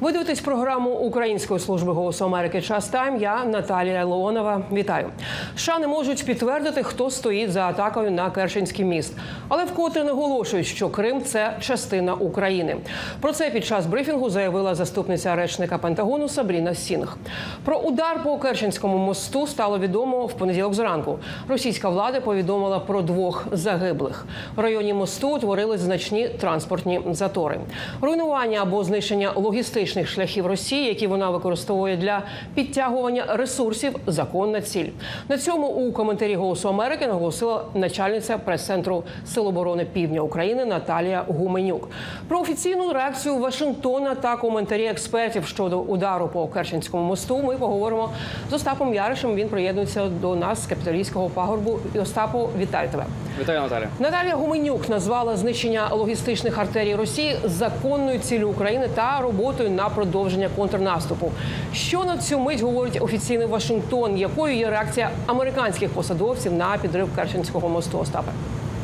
Ви дивитесь програму Української служби голосу Америки Час Тайм. Я Наталія Леонова. Вітаю. США не можуть підтвердити, хто стоїть за атакою на Керченський міст, але вкотре наголошують, що Крим це частина України. Про це під час брифінгу заявила заступниця речника Пентагону Сабріна Сінг. Про удар по Керченському мосту стало відомо в понеділок зранку. Російська влада повідомила про двох загиблих. В районі мосту утворились значні транспортні затори. Руйнування або знищення логістичних шляхів Росії, які вона використовує для підтягування ресурсів, законна ціль. На цьому у коментарі Голосу Америки наголосила начальниця прес-центру Сил оборони Півдня України Наталія Гуменюк. Про офіційну реакцію Вашингтона та коментарі експертів щодо удару по Керченському мосту. Ми поговоримо з Остапом Яришем. Він приєднується до нас з капіталійського пагорбу. І Остапу, вітаю тебе. Вітаю, Наталя. Наталія Гуменюк назвала знищення логістичних артерій Росії законною ціллю України та роботою на продовження контрнаступу. Що на цю мить говорить офіційний Вашингтон? Якою є реакція американських посадовців на підрив Керченського мосту? Остапе?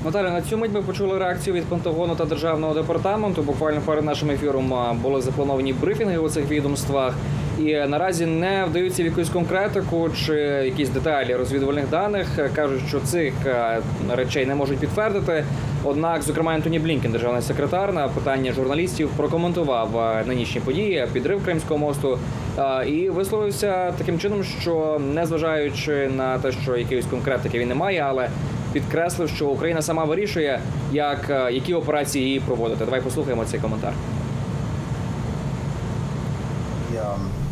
Наталя, на цю мить ми почули реакцію від Пентагону та державного департаменту. Буквально перед нашим ефіром були заплановані брифінги у цих відомствах. І е, наразі не вдаються в якусь конкретику чи якісь деталі розвідувальних даних. Кажуть, що цих е, речей не можуть підтвердити. Однак, зокрема, Антоні Блінкен, державний секретар, на питання журналістів прокоментував е, нинішні події, підрив Кримського мосту і висловився таким чином, що незважаючи на те, що якоїсь конкретики він не має, але підкреслив, що Україна сама вирішує, як е, які операції її проводити. Давай послухаємо цей коментар. the,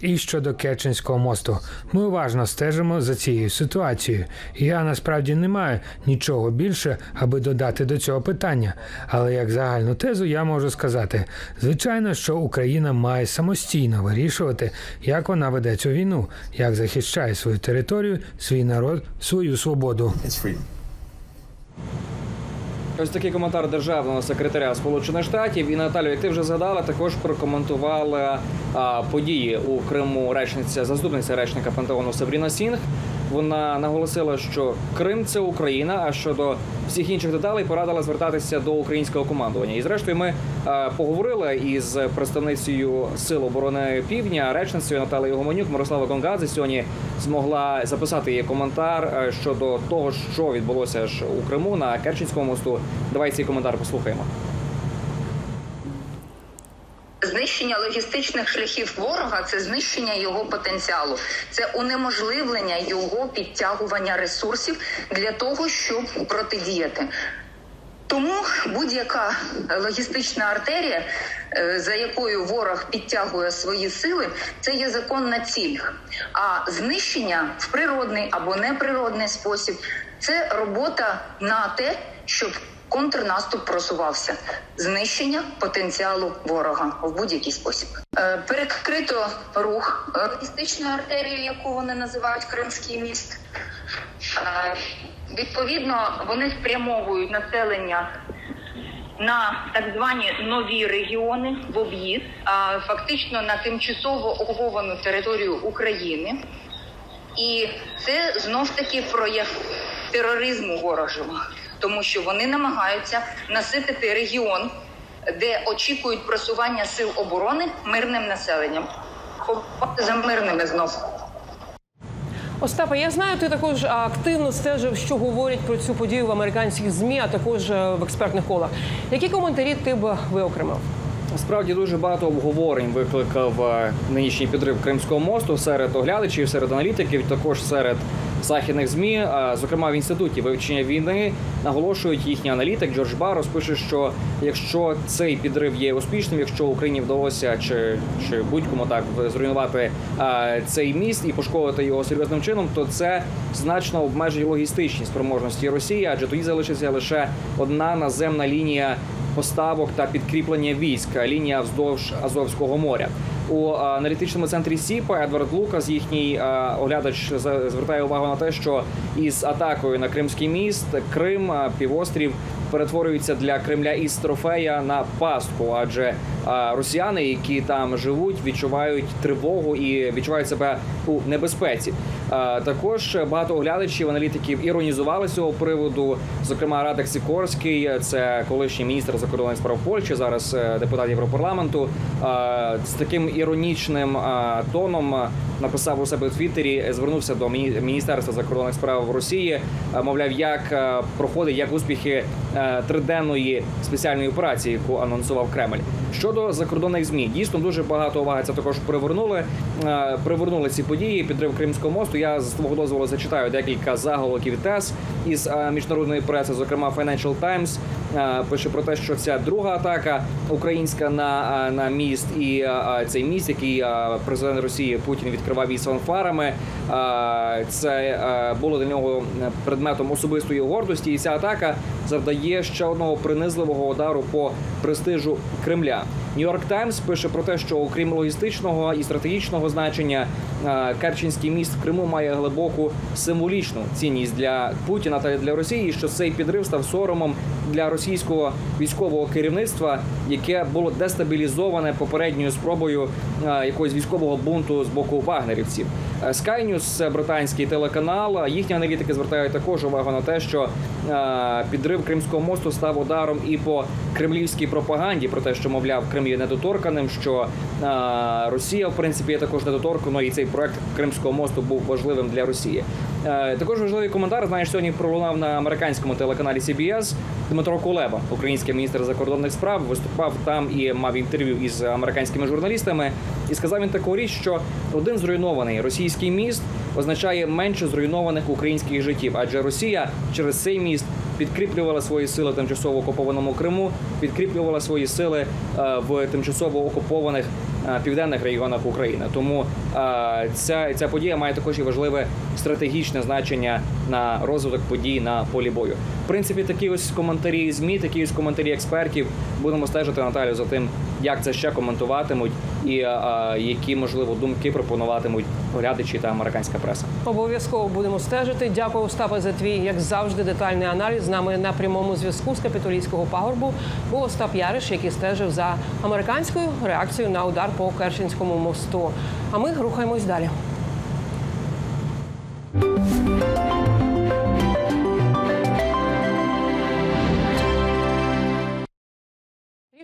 І щодо Керченського мосту, ми уважно стежимо за цією ситуацією. Я насправді не маю нічого більше, аби додати до цього питання. Але як загальну тезу я можу сказати: звичайно, що Україна має самостійно вирішувати, як вона веде цю війну, як захищає свою територію, свій народ, свою свободу. Ось такий коментар державного секретаря Сполучених Штатів. І Наталю, як ти вже згадала, також прокоментувала а, події у Криму речниця, заступниця речника Пентагону Сабріна Сінг. Вона наголосила, що Крим це Україна. А щодо всіх інших деталей порадила звертатися до українського командування. І зрештою, ми а, поговорили із представницею Сил оборони Півдня, речницею Наталією Гомонюк. Мирослава Конгадзе сьогодні змогла записати її коментар щодо того, що відбулося ж у Криму на Керченському мосту. Давай цей коментар послухаємо. Знищення логістичних шляхів ворога це знищення його потенціалу, це унеможливлення його підтягування ресурсів для того, щоб протидіяти. Тому будь-яка логістична артерія, е, за якою ворог підтягує свої сили, це є законна ціль. А знищення в природний або неприродний спосіб це робота на те, щоб контрнаступ просувався, знищення потенціалу ворога в будь-який спосіб. Е, Перекрито рух логістичною артерією, яку вони називають Кримський міст. Е, Відповідно, вони спрямовують населення на так звані нові регіони в об'їзд, фактично на тимчасово окуповану територію України. І це знов таки прояв тероризму ворожого, тому що вони намагаються наситити регіон, де очікують просування сил оборони мирним населенням. Ховати за мирними знов. Остапе, я знаю, ти також активно стежив, що говорять про цю подію в американських змі, а також е, в експертних колах. Які коментарі ти б виокремив? Справді дуже багато обговорень викликав е, нинішній підрив Кримського мосту серед оглядачів, серед аналітиків, також серед західних змі. Зокрема, в інституті вивчення війни наголошують їхній аналітик Джордж Барос пише, що якщо цей підрив є успішним, якщо Україні вдалося чи, чи будь-кому так зруйнувати цей міст і пошкодити його серйозним чином, то це значно обмежить логістичні спроможності Росії, адже тоді залишиться лише одна наземна лінія поставок та підкріплення військ, лінія вздовж Азовського моря. У аналітичному центрі СІПа Едвард Лукас, їхній оглядач, за- звертає увагу на те, що із атакою на Кримський міст Крим, півострів перетворюється для Кремля із трофея на пастку, адже росіяни, які там живуть, відчувають тривогу і відчувають себе у небезпеці. Е, Також багато оглядачів, аналітиків іронізували з цього приводу. Зокрема, Радek Сікорський, це колишній міністр закордонних справ Польщі, зараз е, депутат Європарламенту. е, З таким іронічним тоном написав у себе у Твіттері, звернувся до міністерства закордонних справ Росії. Мовляв, як проходить як успіхи триденної спеціальної операції, яку анонсував Кремль. Щодо закордонних змі, дійсно дуже багато уваги це також привернули. Привернули ці події. Підрив Кримського мосту. Я з твого дозволу зачитаю декілька заголовків тез із е, міжнародної преси, зокрема Financial Times, е, пише про те, що ця друга атака українська на, е, на міст і цей міст, який президент Росії Путін відкривав із фанфарами. Це було для нього предметом особистої гордості, і ця атака завдає ще одного принизливого удару по престижу Кремля. Нью-Йорк Таймс пише про те, що окрім логістичного і стратегічного значення, Керченський міст в Криму має глибоку символічну цінність для Путіна та для Росії. Що цей підрив став соромом для російського військового керівництва, яке було дестабілізоване попередньою спробою е, якогось військового бунту з боку вагнерівців. Е, Sky News – британський телеканал. Їхні аналітики звертають також увагу на те, що е, підрив Кримського мосту став ударом і по кремлівській пропаганді про те, що мовляв Крим є недоторканим, що е, Росія в принципі є також недоторканою, і цей проект Кримського мосту був важливим для Росії. Е, Також важливий коментар. Знаєш, сьогодні пролунав на американському телеканалі CBS Дмитро Кулеба, український міністр закордонних справ, виступав там і мав інтерв'ю із американськими журналістами. І сказав він таку річ, що один зруйнований російський міст означає менше зруйнованих українських життів, адже Росія через цей міст підкріплювала свої сили в тимчасово окупованому Криму, підкріплювала свої сили е, в тимчасово окупованих південних регіонах України. Тому е, ця, ця подія має також і важливе стратегічне значення на розвиток подій на полі бою. В принципі, такі ось коментарі змі, такі ось коментарі експертів. Будемо стежити Наталю за тим, як це ще коментуватимуть, і е, е, які можливо думки пропонуватимуть глядачі та американська преса. Обов'язково будемо стежити. Дякую, Остапе, за твій, як завжди, детальний аналіз. З нами на прямому зв'язку з капітолійського пагорбу був Остап Яриш, який стежив за американською реакцією на удар по Керченському мосту. А ми рухаємось далі.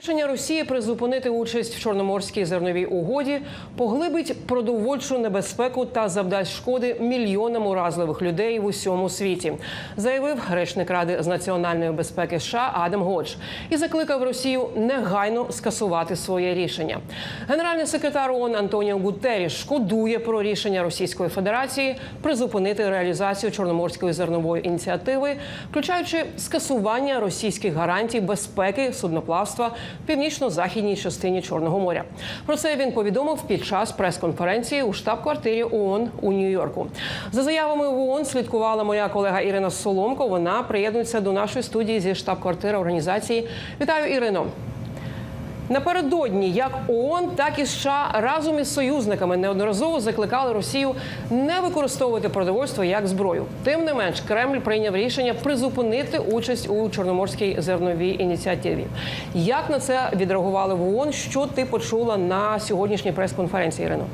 Рішення Росії призупинити участь в Чорноморській зерновій угоді поглибить продовольчу небезпеку та завдасть шкоди мільйонам уразливих людей в усьому світі, заявив речник Ради з національної безпеки США Адам Годж і закликав Росію негайно скасувати своє рішення. Генеральний секретар ООН Антоніо Гутеріш шкодує про рішення Російської Федерації призупинити реалізацію чорноморської зернової ініціативи, включаючи скасування російських гарантій безпеки судноплавства північно-західній частині Чорного моря. Про це він повідомив під час прес-конференції у штаб-квартирі ООН у Нью-Йорку. За заявами в ООН слідкувала моя колега Ірина Соломко. Вона приєднується до нашої студії зі штаб-квартири організації. Вітаю, Ірино. Напередодні як ООН, так і США разом із союзниками неодноразово закликали Росію не використовувати продовольство як зброю. Тим не менш, Кремль прийняв рішення призупинити участь у чорноморській зерновій ініціативі. Як на це відреагували в ООН? Що ти почула на сьогоднішній прес-конференції, Ірино?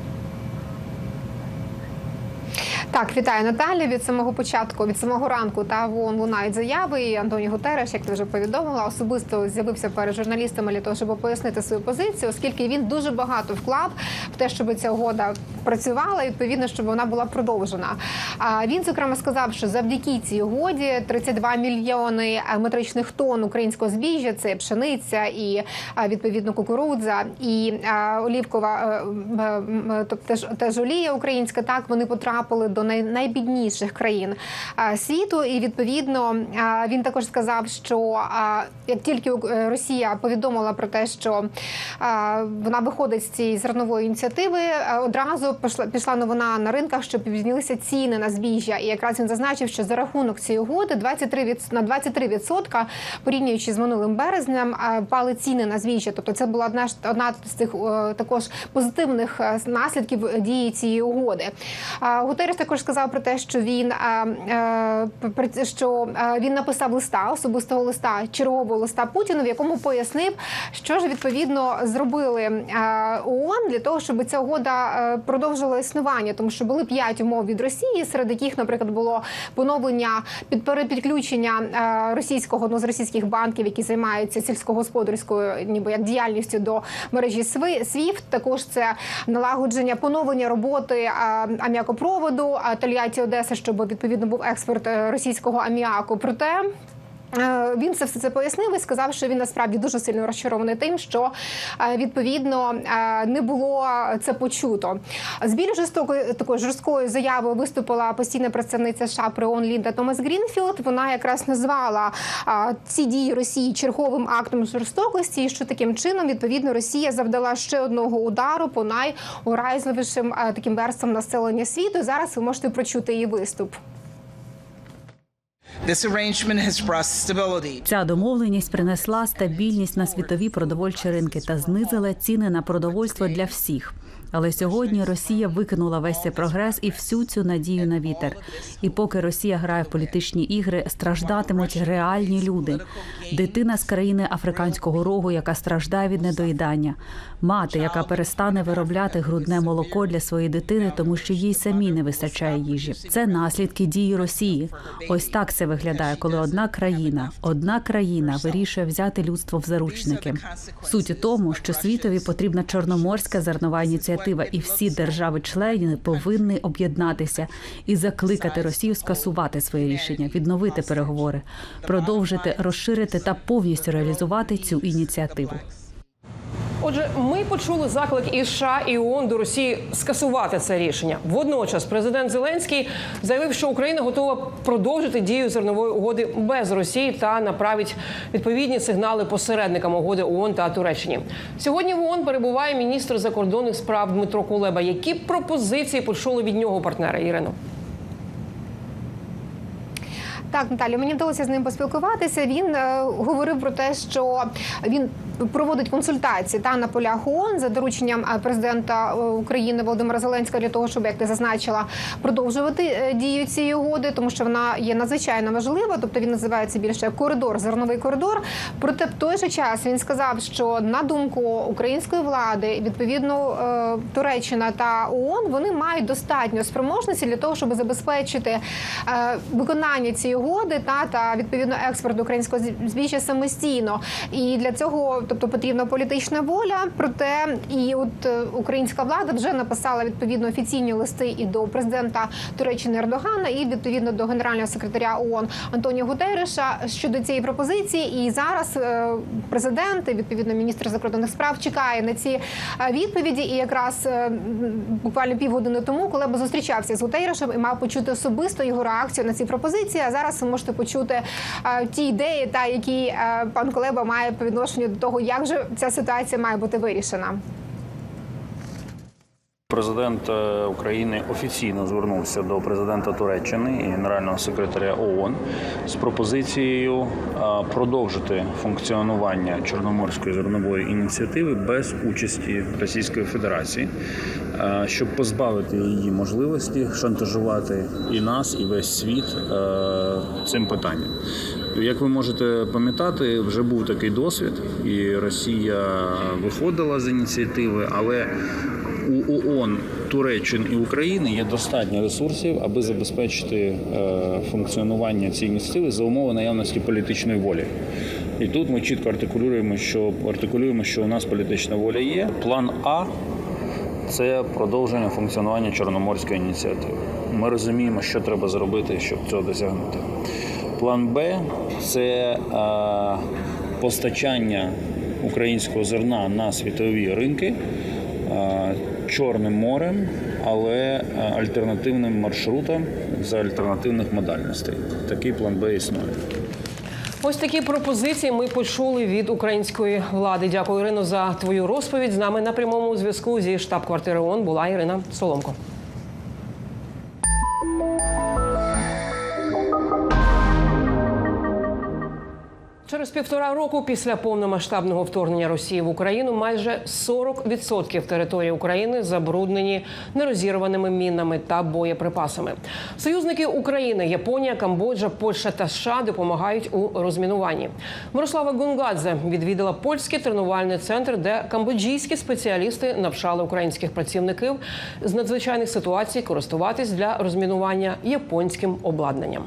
Так, вітаю Наталі. Від самого початку, від самого ранку та в ООН лунають заяви. І Антоні Гутереш, як ти вже повідомила, особисто з'явився перед журналістами для того, щоб пояснити свою позицію, оскільки він дуже багато вклав в те, щоб ця угода працювала, і відповідно, щоб вона була продовжена. А він зокрема сказав, що завдяки цій угоді 32 мільйони е, метричних тонн українського збіжжя це пшениця і е, відповідно кукурудза і е, олівкова, тобто теж олія українська. Так вони потрапили до най- найбідніших країн світу. І відповідно він також сказав, що як тільки е, Росія повідомила про те, що вона виходить з цієї зернової ініціативи, е, одразу пішла пішла новина на ринках, що піднялися ціни на збіжжя. І якраз він зазначив, що за рахунок цієї угоди 23 від, на 23% порівнюючи з минулим березнем, впали ціни на збіжжя. Тобто це була одна одна з цих також позитивних е, наслідків дії цієї угоди. Е, Гутерres також сказав про те, що він е, що е, він написав листа, особистого листа, чергового листа Путіну, в якому пояснив, що ж відповідно зробили е, ООН для того, щоб ця угода продовжила існування, тому що були п'ять умов від Росії, серед яких, наприклад, було поновлення під перепідключення російського одного з російських банків, які займаються сільськогосподарською, ніби як діяльністю до мережі SWIFT. Також це налагодження поновлення роботи аміакопроводу е, Тольятті Одеси, щоб відповідно був експорт е, російського аміаку. Проте. Е, Він це все це пояснив і сказав, що він насправді дуже сильно розчарований тим, що е, відповідно е, не було це почуто. З більш жорстокою такою жорсткою заявою виступила постійна представниця США при ООН Лінда Томас Грінфілд. Вона якраз назвала ці дії Росії черговим актом жорстокості, і що таким чином відповідно Росія завдала ще одного удару по найуразливішим таким верствам населення світу. Зараз ви можете прочути її виступ. This arrangement has brought stability Ця домовленість принесла стабільність на світові продовольчі ринки та знизила ціни на продовольство для всіх. Але сьогодні Росія викинула весь цей прогрес і всю цю надію на вітер. І поки Росія грає в політичні ігри, страждатимуть реальні люди. Дитина з країни африканського рогу, яка страждає від недоїдання, мати, яка перестане виробляти грудне молоко для своєї дитини, тому що їй самі не вистачає їжі. Це наслідки дії Росії. Ось так це виглядає, коли одна країна, одна країна вирішує взяти людство в заручники. Суть у тому, що світові потрібна чорноморська зернова ініціатива, і всі держави-члени повинні об'єднатися і закликати Росію скасувати своє рішення, відновити переговори, продовжити розширити та повністю реалізувати цю ініціативу. Отже, ми почули заклик і США і ООН до Росії скасувати це рішення. Водночас, президент Зеленський заявив, що Україна готова продовжити дію зернової угоди без Росії та направить відповідні сигнали посередникам угоди ООН та Туреччині. Сьогодні в ООН перебуває міністр закордонних справ Дмитро Кулеба. Які пропозиції почули від нього партнери Ірино? Так, Наталі, мені вдалося з ним поспілкуватися. Він е, говорив про те, що він проводить консультації та на полях ООН за дорученням е, президента е, України Володимира Зеленського для того, щоб як ти зазначила, продовжувати е, дію цієї угоди, тому що вона є надзвичайно важлива. Тобто він називається більше коридор, зерновий коридор. Проте в той же час він сказав, що на думку української влади, відповідно Туреччина та ООН, вони мають достатньо спроможності для того, щоб забезпечити виконання цієї угоди та та відповідно експорт українського збіжжя самостійно. І для цього, тобто, потрібна політична воля. Проте і от е, українська влада вже написала відповідно офіційні листи і до президента Туреччини Ердогана, і відповідно до генерального секретаря ООН Антоніо Гутерреша щодо цієї пропозиції. І зараз е, президент, і, відповідно, міністр закордонних справ чекає на ці е, відповіді. І якраз буквально півгодини тому, коли би зустрічався з Гутеррешем і мав почути особисто його реакцію на ці пропозиції. А зараз ви можете почути е, ті ідеї, та які е, пан Колеба має по відношенню до того, як же ця ситуація має бути вирішена. Президент е, України офіційно звернувся до президента Туреччини і генерального секретаря ООН з пропозицією е, продовжити функціонування Чорноморської зернової ініціативи без участі Російської Федерації, е, щоб позбавити її можливості шантажувати і нас, і весь світ цим питанням. Як ви можете пам'ятати, вже був такий досвід, і Росія виходила з ініціативи, але у ООН, Туреччини і України є достатньо ресурсів, аби забезпечити е, функціонування цієї ініціативи за умови наявності політичної волі. І тут ми чітко артикулюємо, що артикулюємо, що у нас політична воля є. План А це продовження функціонування Чорноморської ініціативи. Ми розуміємо, що треба зробити, щоб цього досягнути. План Б це е, постачання українського зерна на світові ринки е, Чорним морем, але е, альтернативним маршрутом за альтернативних модальностей. Такий план Б існує. Ось такі пропозиції ми почули від української влади. Дякую, Ірино, за твою розповідь. З нами на прямому зв'язку зі штаб-квартири ООН була Ірина Соломко. Півтора року після повномасштабного вторгнення Росії в Україну майже 40% території України забруднені нерозірваними мінами та боєприпасами. Союзники України, Японія, Камбоджа, Польща та США допомагають у розмінуванні. Мирослава Гунгадзе відвідала польський тренувальний центр, де камбоджійські спеціалісти навчали українських працівників з надзвичайних ситуацій користуватись для розмінування японським обладнанням.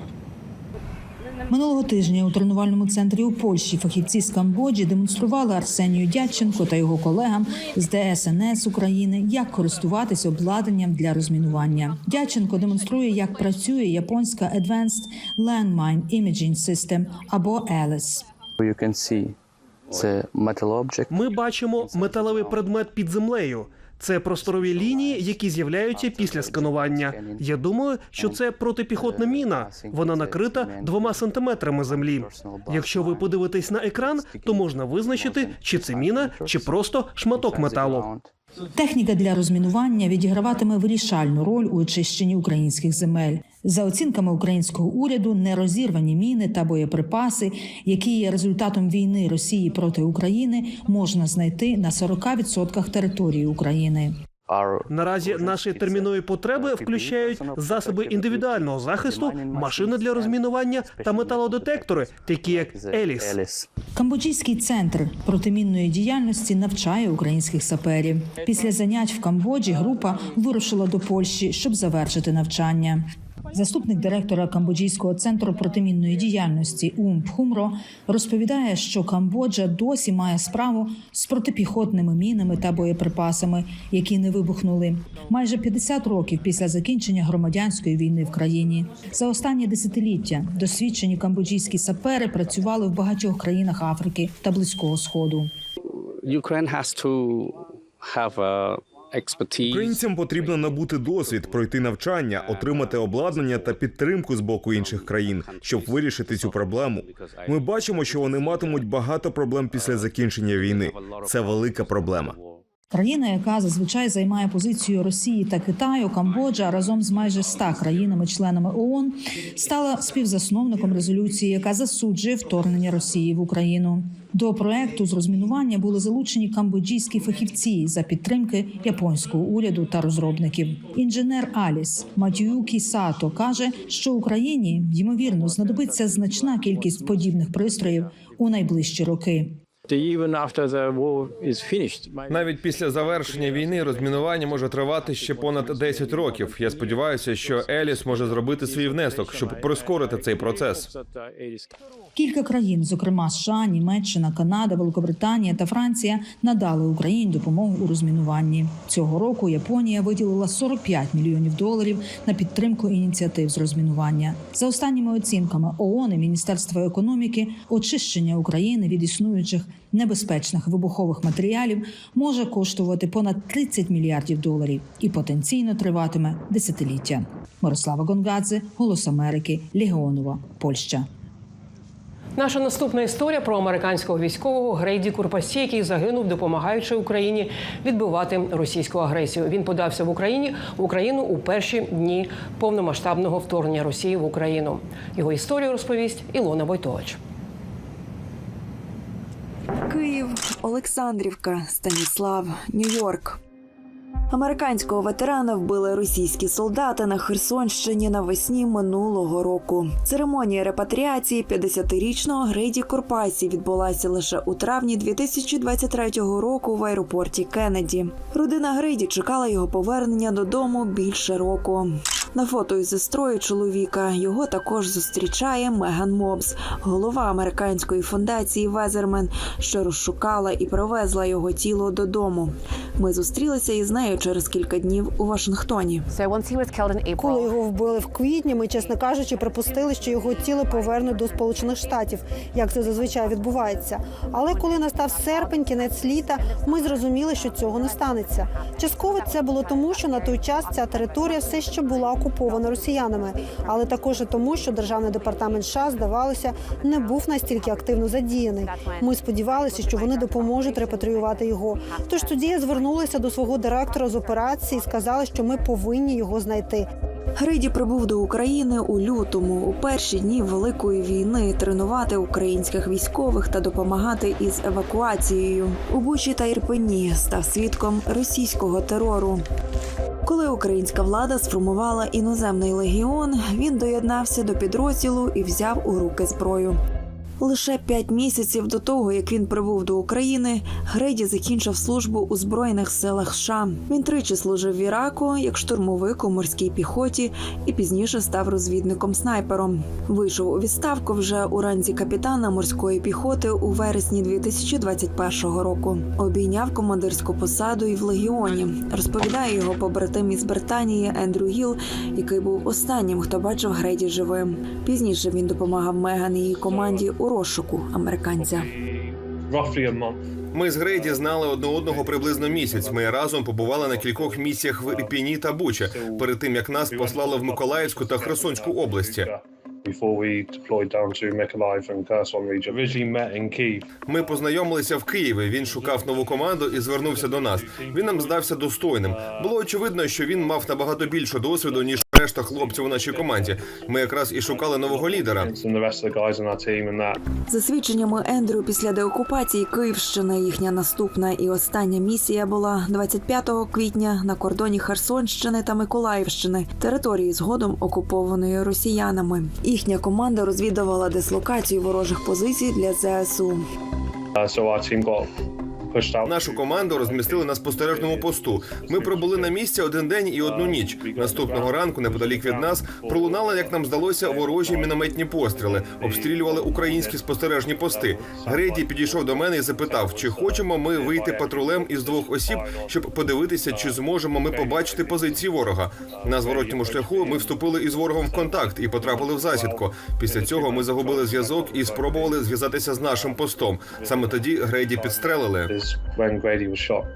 Минулого тижня у тренувальному центрі у Польщі фахівці з Камбоджі демонстрували Арсенію Дядченко та його колегам з ДСНС України, як користуватись обладнанням для розмінування. Дядченко демонструє, як працює японська Advanced Landmine Imaging System або ELIS. You can see це metal. Ми бачимо металевий предмет під землею. Це просторові лінії, які з'являються після сканування. Я думаю, що це протипіхотна міна. Вона накрита двома сантиметрами землі. Якщо ви подивитесь на екран, то можна визначити, чи це міна, чи просто шматок металу. Техніка для розмінування відіграватиме вирішальну роль у очищенні українських земель. За оцінками українського уряду, нерозірвані міни та боєприпаси, які є результатом війни Росії проти України, можна знайти на 40% території України. Наразі наші термінові потреби включають засоби індивідуального захисту, машини для розмінування та металодетектори, такі як Еліс. Камбоджійський центр протимінної діяльності навчає українських саперів. Після занять в Камбоджі група вирушила до Польщі, щоб завершити навчання. Заступник директора Камбоджійського центру протимінної діяльності УМ Пхумро розповідає, що Камбоджа досі має справу з протипіхотними мінами та боєприпасами, які не вибухнули. Майже 50 років після закінчення громадянської війни в країні. За останні десятиліття досвідчені камбоджійські сапери працювали в багатьох країнах Африки та Близького Сходу. Ukraine has to have a. Українцям потрібно набути досвід, пройти навчання, отримати обладнання та підтримку з боку інших країн, щоб вирішити цю проблему. Ми бачимо, що вони матимуть багато проблем після закінчення війни. Це велика проблема. Країна, яка зазвичай займає позицію Росії та Китаю, Камбоджа разом з майже 100 країнами-членами ООН, стала співзасновником резолюції, яка засуджує вторгнення Росії в Україну. До проекту з розмінування були залучені камбоджійські фахівці за підтримки японського уряду та розробників. Інженер Аліс Матююкі Сато каже, що Україні ймовірно знадобиться значна кількість подібних пристроїв у найближчі роки. Навіть після завершення війни розмінування може тривати ще понад 10 років. Я сподіваюся, що Еліс може зробити свій внесок, щоб прискорити цей процес. Кілька країн, зокрема США, Німеччина, Канада, Великобританія та Франція, надали Україні допомогу у розмінуванні. Цього року Японія виділила 45 мільйонів доларів на підтримку ініціатив з розмінування. За останніми оцінками ООН і Міністерства економіки, очищення України від існуючих небезпечних вибухових матеріалів може коштувати понад 30 мільярдів доларів і потенційно триватиме десятиліття. Мирослава Гонгадзе, Голос Америки, Легіонова, Польща. Наша наступна історія про американського військового Грейді Курпасі, який загинув, допомагаючи Україні відбивати російську агресію. Він подався в Україні в Україну у перші дні повномасштабного вторгнення Росії в Україну. Його історію розповість Ілона Войтович. Київ, Олександрівка, Станіслав, Нью-Йорк. Американського ветерана вбили російські солдати на Херсонщині навесні минулого року. Церемонія репатріації 50-річного Грейді Курпасі відбулася лише у травні 2023 року в аеропорті Кеннеді. Родина Грейді чекала його повернення додому більше року. На фото із сестрою чоловіка його також зустрічає Меган Мобс, голова американської фундації Везермен, що розшукала і привезла його тіло додому. Ми зустрілися із нею через кілька днів у Вашингтоні. Коли його вбили в квітні, ми, чесно кажучи, припустили, що його тіло повернуть до Сполучених Штатів, як це зазвичай відбувається. Але коли настав серпень, кінець літа, ми зрозуміли, що цього не станеться. Частково це було тому, що на той час ця територія все ще була окупована росіянами, але також і тому, що державний департамент США, здавалося, не був настільки активно задіяний. Ми сподівалися, що вони допоможуть репатріювати його. Тож тоді я звернулася до свого директора з операції і сказала, що ми повинні його знайти. Грейді прибув до України у лютому, у перші дні великої війни, тренувати українських військових та допомагати із евакуацією. У Бучі та Ірпені став свідком російського терору. Коли українська влада сформувала іноземний легіон, він доєднався до підрозділу і взяв у руки зброю. Лише п'ять місяців до того, як він прибув до України, Грейді закінчив службу у збройних силах США. Він тричі служив в Іраку як штурмовик у морській піхоті і пізніше став розвідником-снайпером. Вийшов у відставку вже у ранзі капітана морської піхоти у вересні 2021 року. Обійняв командирську посаду і в легіоні. Розповідає його побратим із Британії Ендрю Гіл, який був останнім, хто бачив Грейді живим. Пізніше він допомагав Меган і її команді у розшуку американця. Ми з Грейді знали одне одного приблизно місяць. Ми разом побували на кількох місіях в Ірпіні та Бучі, перед тим як нас послали в Миколаївську та Херсонську області. Ми познайомилися в Києві. Він шукав нову команду і звернувся до нас. Він нам здався достойним. Було очевидно, що він мав набагато більше досвіду ніж решта хлопців у нашій команді. Ми якраз і шукали нового лідера. За свідченнями Ендрю, після деокупації Київщини їхня наступна і остання місія була 25 квітня на кордоні Херсонщини та Миколаївщини, території згодом окупованої росіянами. Їхня команда розвідувала дислокацію ворожих позицій для ЗСУ. Нашу команду розмістили на спостережному посту. Ми пробули на місці один день і одну ніч. Наступного ранку, неподалік від нас, пролунали, як нам здалося, ворожі мінометні постріли, обстрілювали українські спостережні пости. Греді підійшов до мене і запитав, чи хочемо ми вийти патрулем із двох осіб, щоб подивитися, чи зможемо ми побачити позиції ворога. На зворотньому шляху ми вступили із ворогом в контакт і потрапили в засідку. Після цього ми загубили зв'язок і спробували зв'язатися з нашим постом. Саме тоді Грейді підстрелили. when Grady was shot.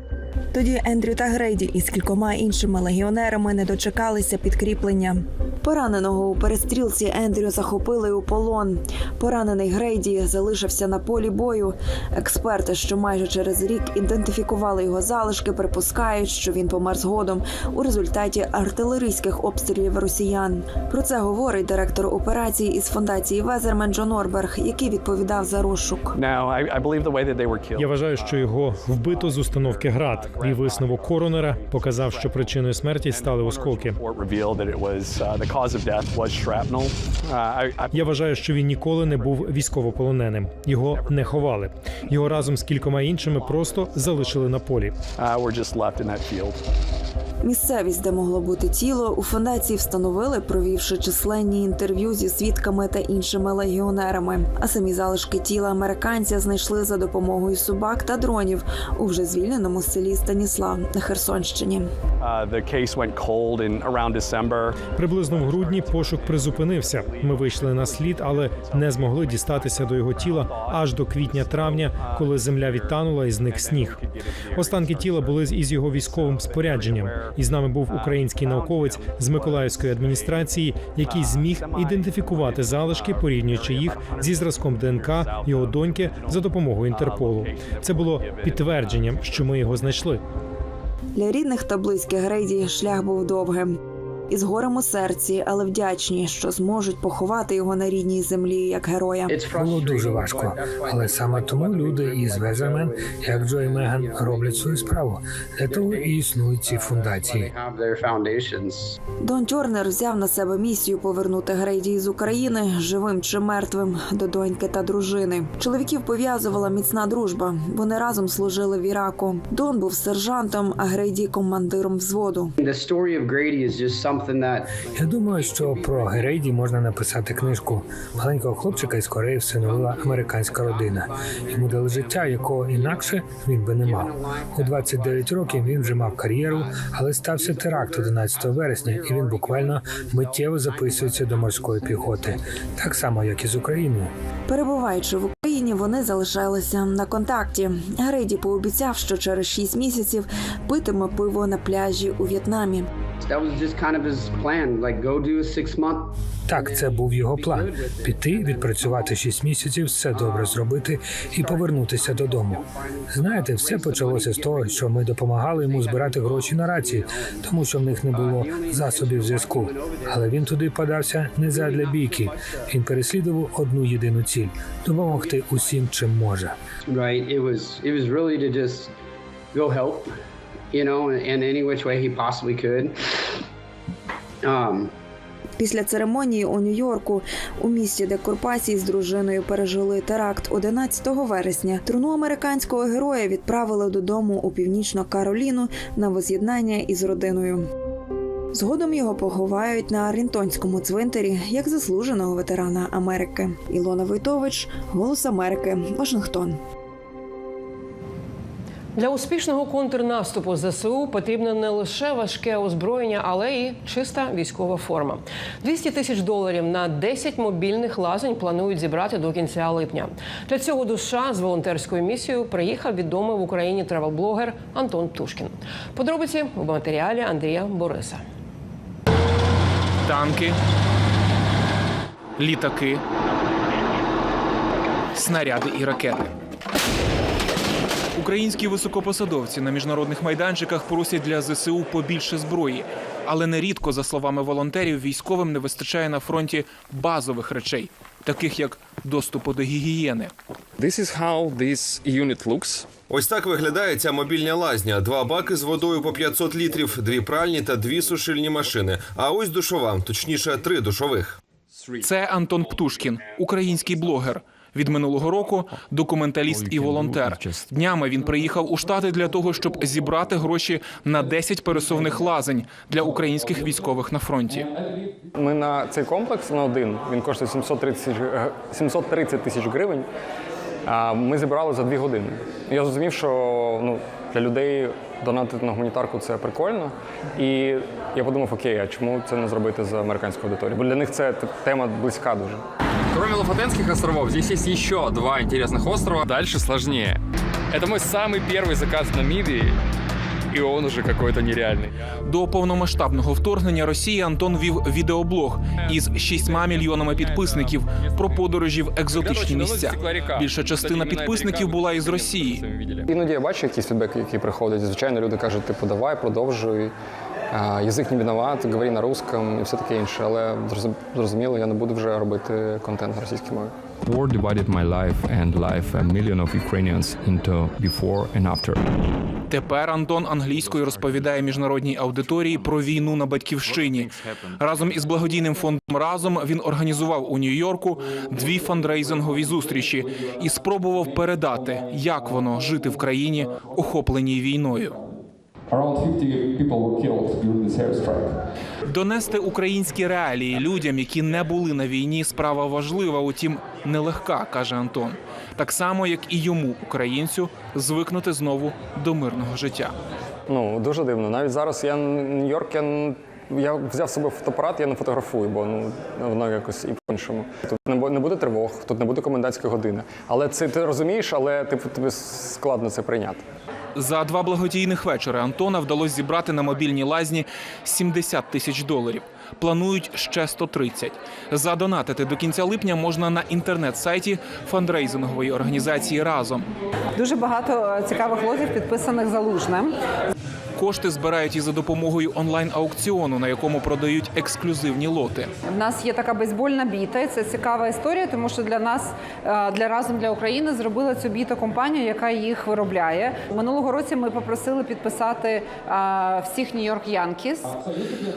Тоді Ендрю та Грейді із кількома іншими легіонерами не дочекалися підкріплення. Пораненого у перестрілці Ендрю захопили у полон. Поранений Грейді залишився на полі бою. Експерти, що майже через рік ідентифікували його залишки, припускають, що він помер згодом у результаті артилерійських обстрілів росіян. Про це говорить директор операції із фундації Везермен Джон Орберг, який відповідав за розшук. Я вважаю, що його вбито з установки град. І висновок коронера показав, що причиною смерті стали осколки. Я вважаю, що він ніколи не був військовополоненим. Його не ховали. Його разом з кількома іншими просто залишили на полі. Місцевість, де могло бути тіло, у фундації встановили, провівши численні інтерв'ю зі свідками та іншими легіонерами. А самі залишки тіла американця знайшли за допомогою собак та дронів у вже звільненому селі Станіслав на Херсонщині. Приблизно в грудні пошук призупинився. Ми вийшли на слід, але не змогли дістатися до його тіла аж до квітня-травня, коли земля відтанула і зник сніг. Останки тіла були із його військовим спорядженням. І з нами був український науковець з Миколаївської адміністрації, який зміг ідентифікувати залишки, порівнюючи їх зі зразком ДНК його доньки за допомогою Інтерполу. Це було підтвердженням, що ми його знайшли. Для рідних та близьких Грейді шлях був довгим. Із горем у серці, але вдячні, що зможуть поховати його на рідній землі як героя. Було дуже важко, але саме тому люди із Везермен, як Джо і Меган, роблять свою справу. Для того і існують ці фундації. Дон Тьорнер взяв на себе місію повернути Грейді із України живим чи мертвим до доньки та дружини. Чоловіків пов'язувала міцна дружба. Вони разом служили в Іраку. Дон був сержантом, а Грейді командиром взводу. Я думаю, що про Герейді можна написати книжку. Маленького хлопчика із Кореї встановила американська родина. Йому дали життя, якого інакше він би не мав. У 29 років він вже мав кар'єру, але стався теракт 11 вересня, і він буквально миттєво записується до морської піхоти, так само як і з Україною. Перебуваючи в Україні, вони залишалися на контакті. Грейді пообіцяв, що через шість місяців питиме пиво на пляжі у В'єтнамі. Так, це був його план: піти, відпрацювати шість місяців, все добре зробити і повернутися додому. Знаєте, все почалося з того, що ми допомагали йому збирати гроші на рації, тому що в них не було засобів зв'язку. Але він туди подався не задля бійки. Він переслідував одну єдину ціль допомогти усім, чим може. right? It was it was really to just go help, you know, in, any which way he possibly could. Um, Після церемонії у Нью-Йорку у місті, де Курпасій з дружиною пережили теракт 11 вересня, труну американського героя відправили додому у північну Кароліну на воз'єднання із родиною. Згодом його поховають на Арлінтонському цвинтарі як заслуженого ветерана Америки. Ілона Войтович, Голос Америки, Вашингтон. Для успішного контрнаступу ЗСУ потрібно не лише важке озброєння, але й чиста військова форма. 200 тисяч доларів на 10 мобільних лазень планують зібрати до кінця липня. Для цього до США з волонтерською місією приїхав відомий в Україні тревел-блогер Антон Птушкін. Подробиці в матеріалі Андрія Бориса. танки, літаки, снаряди і ракети. Українські високопосадовці на міжнародних майданчиках просять для ЗСУ побільше зброї, але нерідко, за словами волонтерів, військовим не вистачає на фронті базових речей, таких як доступу до гігієни. This is how this unit looks. Ось так виглядає ця мобільня лазня: два баки з водою по 500 літрів, дві пральні та дві сушильні машини. А ось душова, точніше, три душових. Це Антон Птушкін, український блогер. Від минулого року документаліст і волонтер. Днями він приїхав у штати для того, щоб зібрати гроші на 10 пересувних лазень для українських військових на фронті. Ми на цей комплекс на один він коштує 730 тисяч г- 730 тисяч гривень. А ми зібрали за дві години. Я зрозумів, що ну, для людей донатити на гуманітарку це прикольно. І я подумав, окей, а чому це не зробити за американську аудиторію? Бо для них це т- тема близька дуже. Кроме Лафатенских островов, здесь есть еще два интересных острова. Дальше сложнее. Это мой самый первый заказ в Намибии, и он уже какой-то нереальный. До повномасштабного вторгнення Росії Антон вів відеоблог із 6 мільйонами підписників про подорожі в екзотичні місця. Більша частина підписників була із Росії. Іноді я бачу якісь фідбеки, які приходять. Звичайно, люди кажуть, типу, давай, продовжуй. Язик не виноват, говори на русском і все таке інше. Але зрозум- зрозуміло, я не буду вже робити контент на російській мові. War divided my life and life a million of Ukrainians into before and after. Тепер Антон англійською розповідає міжнародній аудиторії про війну на батьківщині. Разом із благодійним фондом разом він організував у Нью-Йорку дві фандрейзингові зустрічі і спробував передати, як воно жити в країні, охопленій війною. Around 50 people were killed during this airstrike. Донести українські реалії людям, які не були на війні, справа важлива, утім нелегка, каже Антон. Так само, як і йому, українцю, звикнути знову до мирного життя. Ну дуже дивно. Навіть зараз я Нью-Йорк, я, я взяв з собою фотоапарат, я не фотографую, бо ну воно якось і по-іншому. Тут не буде тривог, тут не буде комендантської години. Але це ти розумієш, але типу тобі складно це прийняти. За два благодійних вечора Антона вдалося зібрати на мобільній лазні 70 тисяч доларів. Планують ще 130. Задонатити до кінця липня можна на інтернет-сайті фандрейзингової організації разом. Дуже багато е, цікавих лозів підписаних залужним. Кошти збирають і за допомогою онлайн-аукціону, на якому продають ексклюзивні лоти. В нас є така бейсбольна біта. і Це цікава історія, тому що для нас е, для разом для України зробила цю біту компанія, яка їх виробляє. Минулого році ми попросили підписати е, всіх Нью-Йорк Янкіс.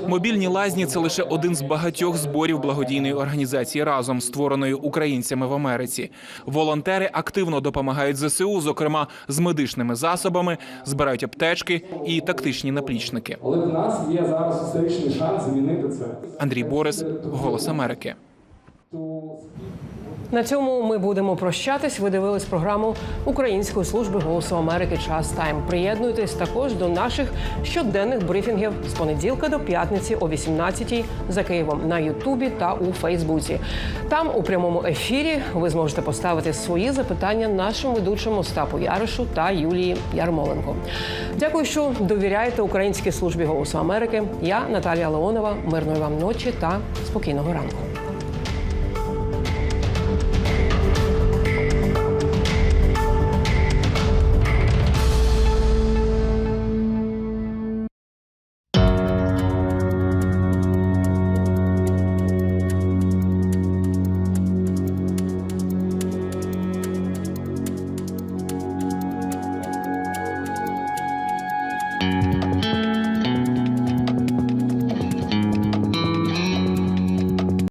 Мобільні лазні це лише один з багатьох зборів благодійної організації разом, створеної українцями в Америці. Волонтери активно допомагають ЗСУ, зокрема з медичними засобами, збирають аптечки і тактичні наплічники. Але в нас є зараз історичний шанс змінити це. Андрій Борис, Голос Америки. На цьому ми будемо прощатись. Ви дивились програму Української служби голосу Америки. Час тайм. Приєднуйтесь також до наших щоденних брифінгів з понеділка до п'ятниці о 18-й за Києвом на Ютубі та у Фейсбуці. Там у прямому ефірі ви зможете поставити свої запитання нашим ведучим Остапу Яришу та Юлії Ярмоленко. Дякую, що довіряєте Українській службі голосу Америки. Я Наталія Леонова. Мирної вам ночі та спокійного ранку.